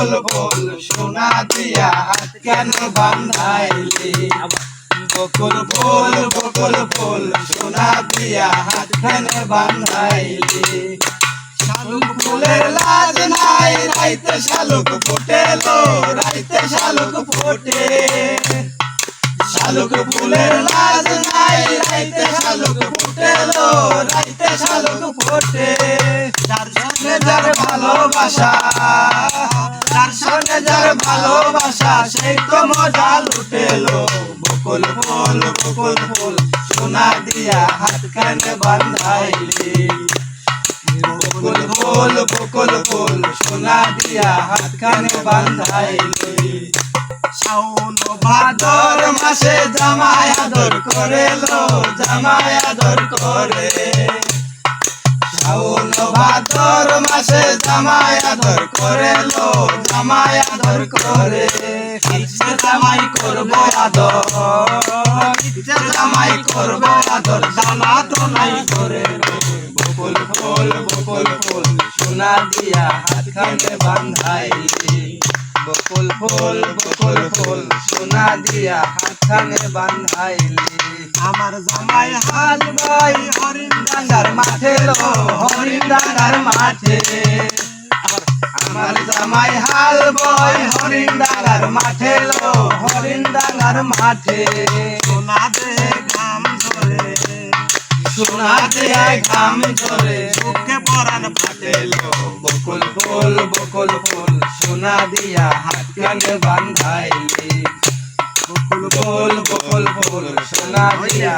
ফুল সোনা দিয়া হাত কেন বান্ধাইলি? বকুল ফুল বকুল ফুল সোনা দিয়া হাত কেন বান্ধাইলি? শালুক ফুলের লাজ নাই, রাইতে শালুক ফুটেলো, রাইতে শালুক ফুটে। শালুক ফুলের লাজ নাই, রাইতে শালুক ফুটেলো, রাইতে শালুক ফুটে। তার সঙ্গে যার ভালোবাসা তার সঙ্গে যার ভালোবাসা, সেই তো মজা লুটেলো বকুল ফুল বকুল ফুল, সোনা দিয়া হাত কানে বান্ধাইলি? বকুল ফুল বকুল ফুল, সোনা দিয়া হাত কানে বান্ধাইলি? শাওন ভাদর মাসে জামাই আদর করে লো জামাই আদর করে। ভাদর মাসে জামাই আদর করে লো জামাই আদর করে। ইচ্ছে জামাই করব আদর জামাই করব আদর জানা তো নাই করে। বকুল ফুল বকুল ফুল, সোনা দিয়া হাত খানে বান্ধাইলি। বকুল ফুল বকুল ফুল, সোনা দিয়া হাত খানে বান্ধাইলি। আমার জামাই হাল ভাই হরিণ ডাঙ্গার মাঠে লো, হরিণ ডাঙ্গার মাঠে। আমার জামাই হাল বয় হরিণ ডাঙ্গার মাঠে লো, হরিণ ডাঙ্গার মাঠে। সোনা দে ঘাম ধরে সোনা দিয়ে ঘাম ধরে সুখে পরান ফাটেলো বকুল ফুল বকুল ফুল, সোনা দিয়া হাত কানে বান্ধাইলি। বকুল ফুল বকুল ফুল সোনা দিয়া